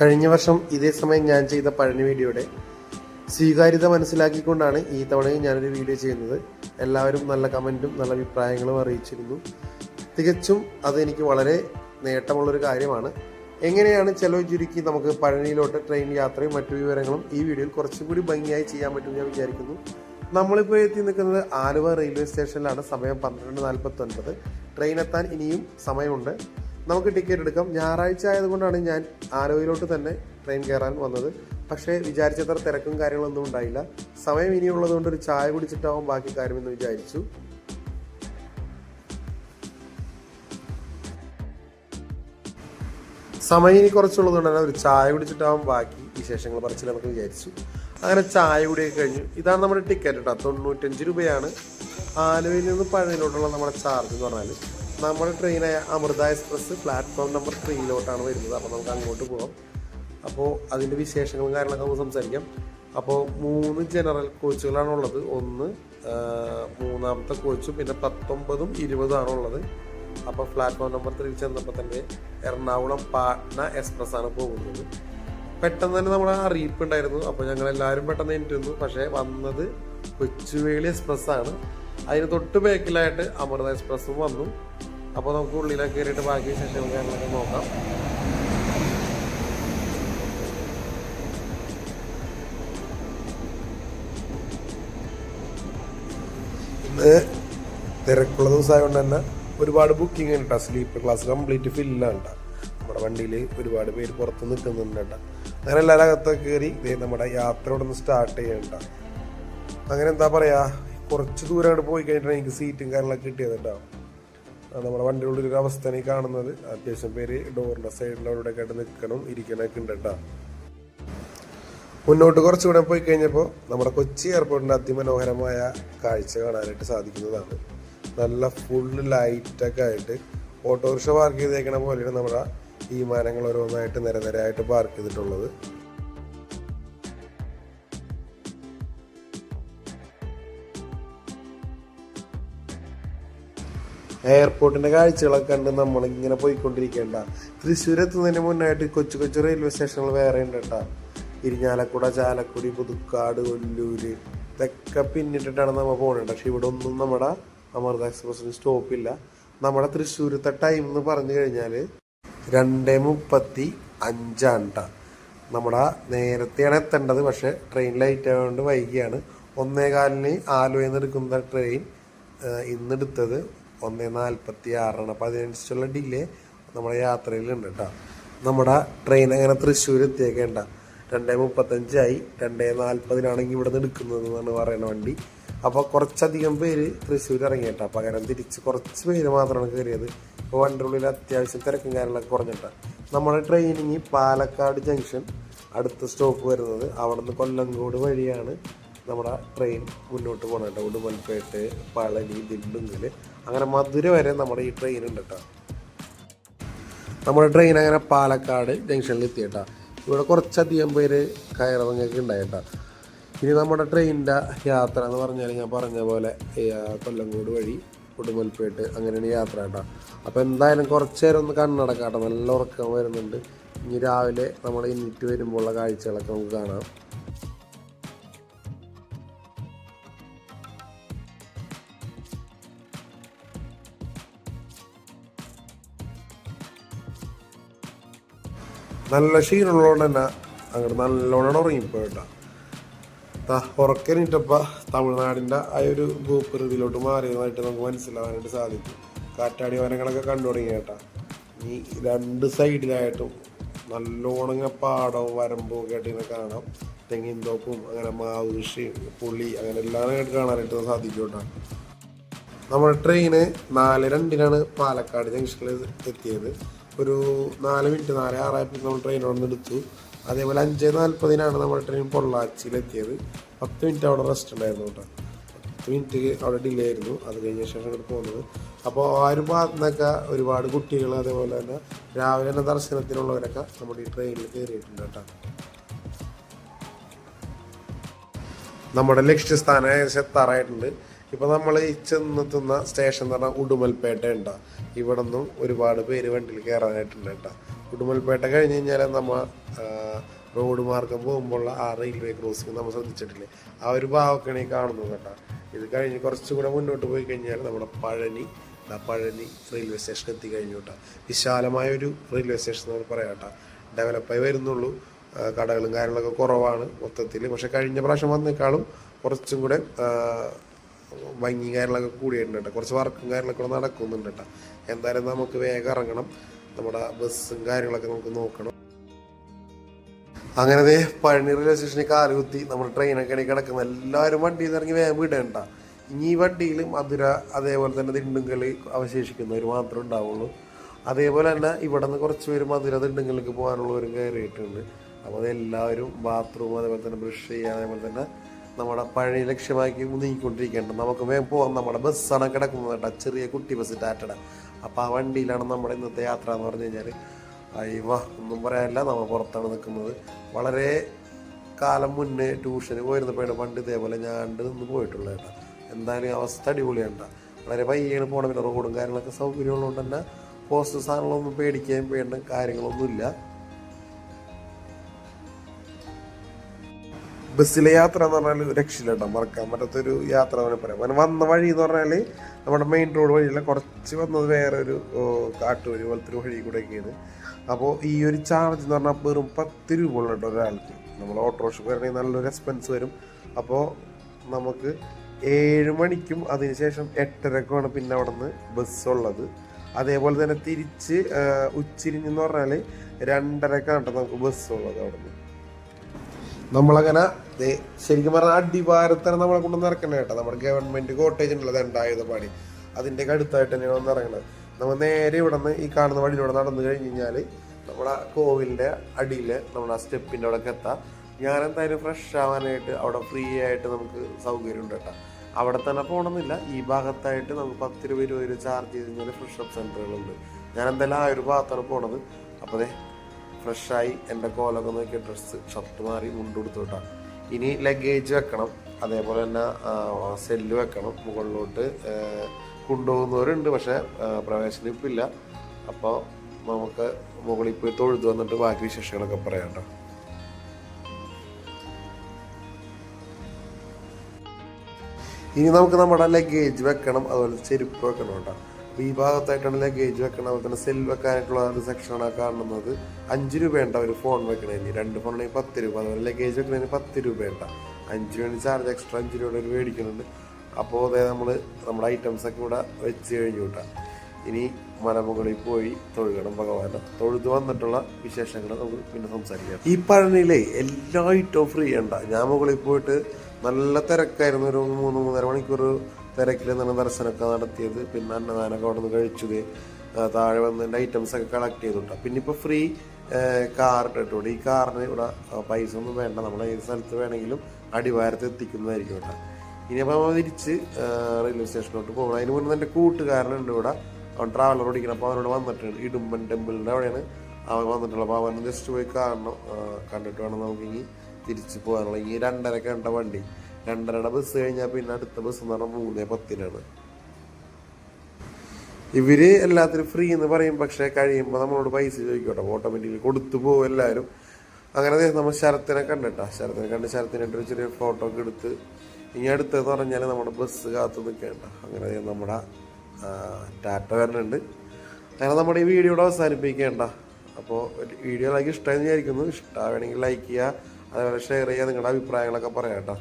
കഴിഞ്ഞ വർഷം ഇതേ സമയം ഞാൻ ചെയ്ത പഴനി വീഡിയോയുടെ സ്വീകാര്യത മനസ്സിലാക്കിക്കൊണ്ടാണ് ഈ തവണയും ഞാനൊരു വീഡിയോ ചെയ്യുന്നത്. എല്ലാവരും നല്ല കമന്റും നല്ല അഭിപ്രായങ്ങളും അറിയിച്ചിരുന്നു. തികച്ചും അതെനിക്ക് വളരെ നേട്ടമുള്ളൊരു കാര്യമാണ്. എങ്ങനെയാണ് ചെലവ് ചുരുക്കി നമുക്ക് പഴനിയിലോട്ട് ട്രെയിൻ യാത്രയും മറ്റു വിവരങ്ങളും ഈ വീഡിയോയിൽ കുറച്ചും കൂടി ഭംഗിയായി ചെയ്യാൻ പറ്റും ഞാൻ വിചാരിക്കുന്നു. നമ്മളിപ്പോൾ എത്തി നിൽക്കുന്നത് ആലുവ റെയിൽവേ സ്റ്റേഷനിലാണ്. സമയം പന്ത്രണ്ട് നാൽപ്പത്തി ഒൻപത് ട്രെയിൻ എത്താൻ ഇനിയും സമയമുണ്ട്. നമുക്ക് ടിക്കറ്റ് എടുക്കാം. ഞായറാഴ്ച ആയതുകൊണ്ടാണ് ഞാൻ ആലുവയിലോട്ട് തന്നെ ട്രെയിൻ കയറാൻ വന്നത്. പക്ഷേ വിചാരിച്ചത്ര തിരക്കും കാര്യങ്ങളൊന്നും ഉണ്ടായില്ല. സമയം ഇനിയുള്ളതുകൊണ്ട് ഒരു ചായ കുടിച്ചിട്ടാവും ബാക്കി കാര്യമെന്ന് വിചാരിച്ചു. സമയം ഇനി കുറച്ചുള്ളതുകൊണ്ട് തന്നെ ഒരു ചായ കുടിച്ചിട്ടാവും ബാക്കി വിശേഷങ്ങൾ പറച്ചിലെന്നൊക്കെ വിചാരിച്ചു. അങ്ങനെ ചായ കുടിയൊക്കെ കഴിഞ്ഞു. ഇതാണ് നമ്മുടെ ടിക്കറ്റ് കേട്ടോ. തൊണ്ണൂറ്റഞ്ച് രൂപയാണ്. ആലുവയിൽ നിന്ന് പഴനിയിലോട്ടുള്ള നമ്മുടെ ചാർജ് എന്ന് പറഞ്ഞാൽ നമ്മുടെ ട്രെയിനായ അമൃത എക്സ്പ്രസ് പ്ലാറ്റ്ഫോം നമ്പർ ത്രീയിലോട്ടാണ് വരുന്നത്. അപ്പോൾ നമുക്ക് അങ്ങോട്ട് പോകാം അപ്പോൾ അതിന്റെ വിശേഷങ്ങളും കാര്യങ്ങളൊക്കെ നമുക്ക് സംസാരിക്കാം. അപ്പോൾ മൂന്ന് ജനറൽ കോച്ചുകളാണ് ഉള്ളത്. ഒന്ന് മൂന്നാമത്തെ കോച്ചും പിന്നെ പത്തൊമ്പതും ഇരുപതും ഉള്ളത്. അപ്പോൾ പ്ലാറ്റ്ഫോം നമ്പർ ത്രീ ചെന്നപ്പോൾ തന്നെ എറണാകുളം പാട്ന എക്സ്പ്രസ് ആണ് പോകുന്നത്. പെട്ടെന്ന് തന്നെ നമ്മൾ അറിയിപ്പ് ഉണ്ടായിരുന്നു. അപ്പോൾ ഞങ്ങൾ എല്ലാവരും പെട്ടെന്ന് എനിക്കുന്നു പക്ഷേ വന്നത് കൊച്ചുവേളി എക്സ്പ്രസ് ആണ്. അതിന് തൊട്ട് ബാക്കിലായിട്ട് അമൃത എക്സ്പ്രസ്സും വന്നു. അപ്പോൾ നമുക്ക് ഉള്ളിലൊക്കെ കയറിയിട്ട് ബാക്കി വിശേഷങ്ങൾ കാര്യങ്ങളൊക്കെ നോക്കാം. തിരക്കുള്ള ദിവസമായതുകൊണ്ട് തന്നെ ഒരുപാട് ബുക്കിംഗ് ഉണ്ട്. സ്ലീപ്പർ ക്ലാസ് കംപ്ലീറ്റ് ഫില്ലാണ് കേട്ടോ. നമ്മുടെ വണ്ടിയിൽ ഒരുപാട് പേര് പുറത്ത് നിൽക്കുന്നുണ്ട് അങ്ങനെ എല്ലാവരും അകത്ത് കയറി നമ്മുടെ യാത്ര ഇവിടെ നിന്ന് സ്റ്റാർട്ട് ചെയ്യണ്ട അങ്ങനെ എന്താ പറയാ? കുറച്ച് ദൂരം അങ്ങോട്ട് പോയി കഴിഞ്ഞിട്ടാണ് എനിക്ക് സീറ്റും കാര്യങ്ങളൊക്കെ കിട്ടിയത് നമ്മുടെ വണ്ടിയുടെ ഒരു അവസ്ഥ ഈ കാണുന്നത്. അത്യാവശ്യം പേര് ഡോറിന്റെ സൈഡിലവിടെ ആയിട്ട് നിൽക്കണം ഇരിക്കണൊക്കെ ഉണ്ട് കേട്ടോ. മുന്നോട്ട് കുറച്ചുകൂടെ പോയി കഴിഞ്ഞപ്പോൾ നമ്മുടെ കൊച്ചി എയർപോർട്ടിന്റെ അതിമനോഹരമായ കാഴ്ച കാണാനായിട്ട് സാധിക്കുന്നതാണ്. നല്ല ഫുൾ ലൈറ്റൊക്കെ ആയിട്ട് ഓട്ടോറിക്ഷ പാർക്ക് ചെയ്തേക്കണ പോലെയാണ് നമ്മുടെ ഈ വിമാനങ്ങൾ ഓരോന്നായിട്ട് നിരനിരയായിട്ട് പാർക്ക് ചെയ്തിട്ടുള്ളത്. എയർപോർട്ടിന്റെ കാഴ്ചകളൊക്കെ കണ്ട് നമ്മൾ ഇങ്ങനെ പോയിക്കൊണ്ടിരിക്കേണ്ട. തൃശ്ശൂർ എത്തുന്നതിന് മുന്നായിട്ട് കൊച്ചു കൊച്ചു റെയിൽവേ സ്റ്റേഷനുകൾ വേറെ ഉണ്ട് കേട്ടോ. ഇരിഞ്ഞാലക്കുട ചാലക്കുടി പുതുക്കാട് കൊല്ലൂര് ഇതൊക്കെ പിന്നിട്ടിട്ടാണ് നമ്മൾ പോകുന്നത് പക്ഷെ ഇവിടെ ഒന്നും നമ്മുടെ അമൃത എക്സ്പ്രസിന് സ്റ്റോപ്പില്ല. നമ്മുടെ തൃശ്ശൂരത്തെ ടൈം എന്ന് പറഞ്ഞു കഴിഞ്ഞാൽ രണ്ട് മുപ്പത്തി അഞ്ചാണ് ട്ടാ. നമ്മുടെ നേരത്തെയാണ് എത്തേണ്ടത്. പക്ഷെ ട്രെയിൻ ലൈറ്റ് ആയതുകൊണ്ട് വൈകിയാണ്. ഒന്നേകാലിന് ആലുവയിൽ നിന്ന് എടുക്കുന്ന ട്രെയിൻ ഇന്ന് എടുത്തത് ഒന്നേ നാൽപ്പത്തി ആറാണ് അപ്പോൾ അതിനനുസരിച്ചുള്ള ഡിലേ നമ്മുടെ യാത്രയിലുണ്ട് കേട്ടോ നമ്മുടെ ട്രെയിൻ അങ്ങനെ തൃശ്ശൂർ എത്തിയേക്കേണ്ട രണ്ടേ മുപ്പത്തഞ്ചായി. രണ്ടേ നാൽപ്പതിനാണെങ്കിൽ ഇവിടെ നിന്ന് എടുക്കുന്നത് എന്നാണ് പറയുന്ന വണ്ടി. അപ്പോൾ കുറച്ചധികം പേര് തൃശ്ശൂർ ഇറങ്ങിയിട്ടാ പകരം തിരിച്ച് കുറച്ച് പേര് മാത്രമാണ് കയറിയത് ഇപ്പോൾ വണ്ടിയുടെ ഉള്ളിൽ അത്യാവശ്യം തിരക്കും കാര്യങ്ങളൊക്കെ കുറഞ്ഞിട്ടാണ് നമ്മുടെ ട്രെയിനിങ് പാലക്കാട് ജംഗ്ഷൻ അടുത്ത സ്റ്റോപ്പ് വരുന്നത് അവിടെ നിന്ന് കൊല്ലങ്കോട് വഴിയാണ് നമ്മുടെ ട്രെയിൻ മുന്നോട്ട് പോകണം കേട്ടോ ഉടുമൽപേട്ട് പളനി ദിണ്ടുങ്കൽ അങ്ങനെ മധുര വരെ നമ്മുടെ ഈ ട്രെയിൻ ഉണ്ട് കേട്ടോ. നമ്മുടെ ട്രെയിൻ അങ്ങനെ പാലക്കാട് ജംഗ്ഷനിൽ എത്തി കേട്ടോ. ഇവിടെ കുറച്ചധികം പേര് കയറവങ്ങൊക്കെ ഉണ്ടായിട്ടാ ഇനി നമ്മുടെ ട്രെയിനിന്റെ യാത്ര എന്ന് പറഞ്ഞാൽ ഞാൻ പറഞ്ഞ പോലെ കൊല്ലംകോട് വഴി ഉടുമൽപേട്ട് അങ്ങനെയാണ് യാത്ര കേട്ടോ. അപ്പോൾ എന്തായാലും കുറച്ച് നേരം ഒന്ന് കണ്ണടക്കാട്ടോ. നല്ല ഉറക്കം വരുന്നുണ്ട്. ഇനി രാവിലെ നമ്മൾ ഇന്നിട്ട് വരുമ്പോഴുള്ള കാഴ്ചകളൊക്കെ നമുക്ക് കാണാം. നല്ല ക്ഷീണമുള്ളതുകൊണ്ട് തന്നെ അങ്ങോട്ട് നല്ലോണം ഉറങ്ങിപ്പോയിട്ടാ ഉറക്കനിട്ടപ്പോൾ ഉറക്കനിട്ടപ്പ തമിഴ്നാടിന്റെ ആ ഒരു ഭൂപ്രകൃതിയിലോട്ട് മാറിയതായിട്ട് നമുക്ക് മനസ്സിലാവാനായിട്ട് സാധിക്കും. കാറ്റാടി വനങ്ങളൊക്കെ കണ്ടു തുടങ്ങി കേട്ടാ. ഈ രണ്ട് സൈഡിലായിട്ടും നല്ലോണം ഇങ്ങനെ പാടവും വരമ്പും ഒക്കെ ആയിട്ട് ഇങ്ങനെ കാണാം. തെങ്ങിൻ തോപ്പും അങ്ങനെ മാവ് കൃഷിയും പുളി അങ്ങനെ എല്ലാം കാണാനായിട്ട് സാധിക്കും കേട്ടോ. നമ്മുടെ ട്രെയിന് നാല് രണ്ടിനാണ് പാലക്കാട് ജംഗ്ഷനിൽ എത്തിയത്. ഒരു നാല് മിനിറ്റ് നാല് ആറായിരത്തി നമ്മൾ ട്രെയിൻ അവിടെ നിന്ന് എടുത്തു. അതേപോലെ അഞ്ച് നാൽപ്പതിനാണ് നമ്മുടെ ട്രെയിൻ പൊള്ളാച്ചിയിൽ എത്തിയത് പത്ത് മിനിറ്റ് അവിടെ റെസ്റ്റ് ഉണ്ടായിരുന്നു കേട്ടോ. പത്ത് മിനിറ്റ് അവിടെ ഡിലേ ആയിരുന്നു. അത് കഴിഞ്ഞ ശേഷം അങ്ങോട്ട് പോകുന്നത്. അപ്പോൾ ആ ഒരു ഭാഗത്തു നിന്നൊക്കെ ഒരുപാട് കുട്ടികൾ അതേപോലെ തന്നെ രാവിലെ തന്നെ ദർശനത്തിനുള്ളവരൊക്കെ നമ്മുടെ ഈ ട്രെയിനിൽ കയറിയിട്ടുണ്ട് കേട്ടോ. നമ്മുടെ ലക്ഷ്യസ്ഥാനം ഏകദേശം എത്താറായിട്ടുണ്ട്. ഇപ്പൊ നമ്മൾ ഈ ചെന്നെത്തുന്ന സ്റ്റേഷൻ എന്ന് പറഞ്ഞാൽ ഉടുമൽപേട്ട ഉണ്ട ഇവിടെ നിന്നും ഒരുപാട് പേര് വണ്ടിയിൽ കയറാനായിട്ടുണ്ട് കേട്ടോ. ഉടുമൽപേട്ട കഴിഞ്ഞ് കഴിഞ്ഞാൽ നമ്മ റോഡ് മാർഗം പോകുമ്പോൾ ആ റെയിൽവേ ക്രോസിംഗ് നമ്മൾ ശ്രദ്ധിച്ചിട്ടില്ലേ? ആ ഒരു ഭാവമൊക്കെയാണ് ഈ കാണുന്നത് കേട്ടോ. ഇത് കഴിഞ്ഞ് കുറച്ചും കൂടെ മുന്നോട്ട് പോയി കഴിഞ്ഞാൽ നമ്മുടെ പഴനി പഴനി റെയിൽവേ സ്റ്റേഷൻ എത്തി കഴിഞ്ഞു കേട്ടോ. വിശാലമായ ഒരു റെയിൽവേ സ്റ്റേഷൻ നമ്മൾ പറയാം കേട്ടോ. ഡെവലപ്പായി വരുന്നുള്ളൂ. കടകളും കാര്യങ്ങളൊക്കെ കുറവാണ് മൊത്തത്തിൽ പക്ഷെ കഴിഞ്ഞ പ്രാവശ്യം വന്നേക്കാളും കുറച്ചും കൂടെ ഭംഗിയും കാര്യങ്ങളൊക്കെ കൂടിയിട്ടുണ്ട് കേട്ടോ. കുറച്ച് വർക്കും കാര്യങ്ങളൊക്കെ ഇവിടെ നടക്കുന്നുണ്ട് കേട്ടോ. എന്തായാലും നമുക്ക് വേഗം ഇറങ്ങണം. നമ്മുടെ ബസ്സും കാര്യങ്ങളൊക്കെ നമുക്ക് നോക്കണം. അങ്ങനെ പഴനി റെയിൽവേ സ്റ്റേഷനിൽ കാൽ കുത്തി നമ്മുടെ ട്രെയിനൊക്കെ ഇടയിൽ കിടക്കുന്ന. എല്ലാവരും വണ്ടിയിൽ നിന്ന് ഇറങ്ങി വേഗം വിടേണ്ട. ഇനി ഈ വണ്ടിയിൽ മധുര അതേപോലെ തന്നെ ദിണ്ടുങ്കൽ അവശേഷിക്കുന്നവർ മാത്രമേ ഉണ്ടാവുള്ളൂ. അതേപോലെ തന്നെ ഇവിടെ നിന്ന് കുറച്ച് പേര് മധുര ദിണ്ടുങ്കലേക്ക് പോകാനുള്ളവരും കയറിയിട്ടുണ്ട്. അപ്പോൾ അതെല്ലാവരും ബാത്റൂം അതേപോലെ തന്നെ ബ്രഷ് ചെയ്യുക അതേപോലെ തന്നെ നമ്മുടെ പഴയ ലക്ഷ്യമാക്കി നീങ്ങിക്കൊണ്ടിരിക്കേണ്ട. നമുക്ക് വേഗം പോകാം നമ്മുടെ ബസ്സാണ് കിടക്കുന്നത് കേട്ടോ. ചെറിയ കുട്ടി ബസ് ടാറ്റട അപ്പോൾ ആ വണ്ടിയിലാണ് നമ്മുടെ ഇന്നത്തെ യാത്ര എന്ന് പറഞ്ഞു കഴിഞ്ഞാൽ അയ്യവ ഒന്നും പറയാനില്ല. നമ്മൾ പുറത്താണ് നിൽക്കുന്നത്. വളരെ കാലം മുന്നേ ട്യൂഷന് പോയിരുന്നപ്പോഴാണ് പണ്ട് ഇതേപോലെ ഞാണ്ട് നിന്ന് പോയിട്ടുള്ളത് കേട്ടോ. എന്തായാലും അവസ്ഥ അടിപൊളിയാണ് വളരെ പയ്യാണ് പോകണം പിന്നെ റോഡും കാര്യങ്ങളൊക്കെ സൗകര്യമുള്ളതുകൊണ്ട് തന്നെ പോസ്റ്റ് സാധനങ്ങളൊന്നും പേടിക്കുകയും വേണ്ട കാര്യങ്ങളൊന്നുമില്ല. ബസ്സിലെ യാത്ര എന്ന് പറഞ്ഞാൽ രക്ഷയില്ലട്ടോ മറക്കാൻ പറ്റാത്തൊരു യാത്ര എന്ന് പറയാം. അങ്ങനെ വന്ന വഴി എന്ന് പറഞ്ഞാൽ നമ്മുടെ മെയിൻ റോഡ് വഴിയല്ല കുറച്ച് വന്നത് വേറെ ഒരു കാട്ടുവഴി പോലത്തെ ഒരു വഴി കൂടെയൊക്കെയാണ്. അപ്പോൾ ഈ ഒരു ചാർജ് എന്ന് പറഞ്ഞാൽ വെറും പത്ത് രൂപ ഉള്ളൂ കേട്ടോ ഒരാൾക്ക്. നമ്മൾ ഓട്ടോറിക്ഷ വരണമെങ്കിൽ നല്ലൊരു എക്സ്പെൻസ് വരും. അപ്പോൾ നമുക്ക് ഏഴ് മണിക്കും അതിനുശേഷം എട്ടരക്കുമാണ് പിന്നെ അവിടെ നിന്ന് ബസ്സുള്ളത് അതേപോലെ തന്നെ തിരിച്ച് ഉച്ചിരിഞ്ഞെന്ന് പറഞ്ഞാൽ രണ്ടരക്കാണ് നമുക്ക് ബസ്സുള്ളത് അവിടെ നിന്ന് നമ്മളങ്ങനെ ശരിക്കും പറഞ്ഞാൽ അടിവാരത്തന്നെ നമ്മളെ കൊണ്ട് ഇറക്കണേ കേട്ടോ. നമ്മുടെ ഗവൺമെന്റ് കോട്ടേജ് ഉണ്ടല്ലോ ദണ്ഡായുധ പണി. ഒക്കെ അടുത്തായിട്ട് തന്നെയാണ് വന്ന് ഇറങ്ങുന്നത് നമ്മൾ നേരെ ഇവിടെ നിന്ന് ഈ കാണുന്ന വഴിയിലൂടെ നടന്നു കഴിഞ്ഞ് കഴിഞ്ഞാൽ നമ്മുടെ കോവിലിന്റെ അടിയിൽ നമ്മുടെ ആ സ്റ്റെപ്പിന്റെ അവിടെ എത്താം. ഞാൻ എന്തായാലും ഫ്രഷ് ആവാനായിട്ട് അവിടെ ഫ്രീ ആയിട്ട് നമുക്ക് സൗകര്യം ഉണ്ട് കേട്ടോ. അവിടെ തന്നെ പോകണമെന്നില്ല ഈ ഭാഗത്തായിട്ട് നമുക്ക് പത്ത് രൂപ ഇരുപത് രൂപ ചാർജ് ചെയ്ത് കഴിഞ്ഞാൽ ഫ്രഷ് അപ്പ് സെന്ററുകളുണ്ട് ഞാൻ എന്തായാലും ആ ഒരു ഭാഗത്താണ് പോണത്. അപ്പോൾ ഫ്രഷായി എന്റെ കോലൊക്കെ നോക്കി ഡ്രസ്സ് ഷർട്ട് മാറി മുണ്ടെടുത്തു കേട്ടോ. ഇനി ലഗേജ് വെക്കണം. അതേപോലെ തന്നെ സെല്ല് വെക്കണം. മുകളിലോട്ട് കൊണ്ടുപോകുന്നവരുണ്ട്. പക്ഷേ പ്രവേശന പ്രവേശനം ഇപ്പം ഇല്ല. അപ്പോൾ നമുക്ക് മുകളിൽ പോയി തൊഴുതു വന്നിട്ട് ബാക്കി വിശേഷങ്ങളൊക്കെ പറയാം കേട്ടോ. ഇനി നമുക്ക് നമ്മുടെ ലഗേജ് വെക്കണം. അതുപോലെ ചെരുപ്പ് വെക്കണം കേട്ടോ. ഈ ലഗേജ് വെക്കണം അതുപോലെ തന്നെ സെൽ വെക്കാനായിട്ടുള്ള ഒരു സെക്ഷനാണ് കാണുന്നത്. അഞ്ച് രൂപയുണ്ട ഒരു ഫോൺ വെക്കണതിന് രണ്ട് ഫോണിന് പത്ത് രൂപ. അതുപോലെ ലഗേജ് വെക്കണതിന് പത്ത് രൂപയുണ്ട അഞ്ച് രൂപ ചാർജ് എക്സ്ട്രാ അഞ്ച് രൂപയുടെ ഒരു മേടിക്കുന്നുണ്ട്. അപ്പോൾ അതേ നമ്മൾ നമ്മുടെ ഐറ്റംസ് ഒക്കെ ഇവിടെ വെച്ച് കഴിഞ്ഞു കിട്ടാം. ഇനി മലമുകളിൽ പോയി തൊഴുകണം ഭഗവാനെ. തൊഴുത് വന്നിട്ടുള്ള വിശേഷങ്ങൾ നമുക്ക് പിന്നെ സംസാരിക്കാം. ഈ പഴനിയിലെ എല്ലാ ഐറ്റവും ഫ്രീ ഉണ്ട ഞാൻ മുകളിൽ പോയിട്ട് നല്ല തിരക്കായിരുന്നു. ഒരു മൂന്ന് മൂന്നര മണിക്കൂർ തിരക്കിൽ നിന്ന് ദർശനമൊക്കെ നടത്തിയത്. പിന്നെ അന്നദാനമൊക്കെ അവിടെ നിന്ന് കഴിച്ചത് താഴെ ഐറ്റംസ് ഒക്കെ കളക്ട് ചെയ്തിട്ടാണ് പിന്നെ ഇപ്പോൾ ഫ്രീ കാർ ഇട്ടിട്ടുണ്ട് ഈ കാറിന് ഇവിടെ പൈസ ഒന്നും വേണ്ട. നമ്മൾ ഏത് സ്ഥലത്ത് വേണമെങ്കിലും അടിവാരത്ത് എത്തിക്കുന്നതായിരിക്കും കേട്ടോ ഇനി അപ്പോൾ തിരിച്ച് റെയിൽവേ സ്റ്റേഷനിലോട്ട് പോകണം അതിന് മുന്നേ എന്റെ കൂട്ടുകാരനുണ്ട് ഇവിടെ. അവൻ ട്രാവലർ ഓടിക്കണം അപ്പോൾ അവനോട് വന്നിട്ടുണ്ട്. ഇടുമ്പൻ ടെമ്പിളിന്റെ അവിടെയാണ് അവൻ വന്നിട്ടുള്ളത്. അപ്പോൾ അവൻ ജസ്റ്റ് പോയി കാണണം. കണ്ടിട്ട് വേണം നമുക്ക് ഇനി തിരിച്ച് പോകാനുള്ള. ഈ രണ്ടര കണ്ട വണ്ടി. രണ്ടരയുടെ ബസ് കഴിഞ്ഞാൽ പിന്നെ അടുത്ത ബസ് എന്ന് പറഞ്ഞാൽ മൂന്നേ പത്തിനാണ്. ഇവർ എല്ലാത്തിനും ഫ്രീ എന്ന് പറയും പക്ഷെ കഴിയുമ്പോൾ നമ്മളോട് പൈസ ചോദിക്കട്ടെ. ഓട്ടോമാറ്റിക്കലി കൊടുത്തു പോകും എല്ലാവരും. അങ്ങനെ നമ്മൾ ശരത്തിനെ കണ്ടിട്ടാ. ശരത്തിനെ കണ്ട് ശരത്തിനായിട്ട് ഒരു ചെറിയ ഫോട്ടോ ഒക്കെ എടുത്ത് ഇനി അടുത്തെന്ന് പറഞ്ഞാൽ നമ്മുടെ ബസ് കാത്തു നിൽക്കേണ്ട. അങ്ങനെ നമ്മുടെ ടാറ്റ വരണുണ്ട്. അങ്ങനെ നമ്മുടെ ഈ വീഡിയോ ഇവിടെ അവസാനിപ്പിക്കേണ്ട. അപ്പോൾ വീഡിയോ ലൈക്ക് ഇഷ്ടമായി വിചാരിക്കുന്നു. ഇഷ്ടമാണെങ്കിൽ ലൈക്ക് ചെയ്യുക. അതേപോലെ ഷെയർ ചെയ്യുക. നിങ്ങളുടെ അഭിപ്രായങ്ങളൊക്കെ പറയാം കേട്ടോ.